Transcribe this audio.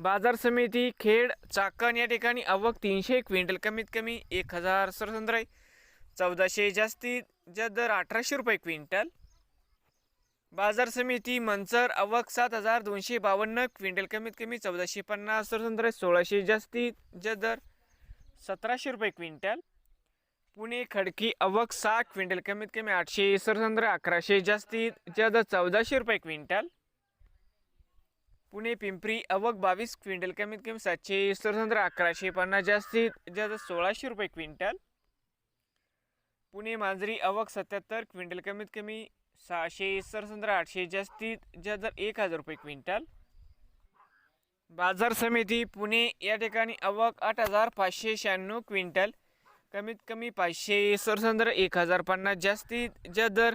बाजार समिती खेड चाकण या ठिकाणी आवक तीनशे क्विंटल कमीत कमी एक हजार सरसंद्राई. चौदाशे जास्तीत ज्या दर अठराशे रुपये क्विंटल. बाजार समिती मंचर आवक सात हजार दोनशे बावन्न क्विंटल कमीत कमी चौदाशे पन्नास सरसंद्राई सोळाशे जास्तीत ज्या दर सतराशे रुपये क्विंटल. पुणे खडकी आवक सहा क्विंटल कमीत कमी आठशे सरसंद्रा अकराशे जास्तीत दर चौदाशे रुपये क्विंटल. पुणे पिंपरी अवक बावीस क्विंटल कमीत कमी सातशे सरसंद्रा अकराशे पन्नास जास्तीत जास्त सोळाशे रुपये क्विंटल. पुणे मांजरी अवक सत्याहत्तर क्विंटल कमीत कमी सहाशे सरसंद्र आठशे जास्तीत जास्त एक हजार रुपये क्विंटल. बाजार समिती पुणे या ठिकाणी अवक आठ हजार पाचशे शहाण्णव क्विंटल. कमीत कमी पाचशे सरसंद्र एक हजार पन्नास जास्तीत जास्त दर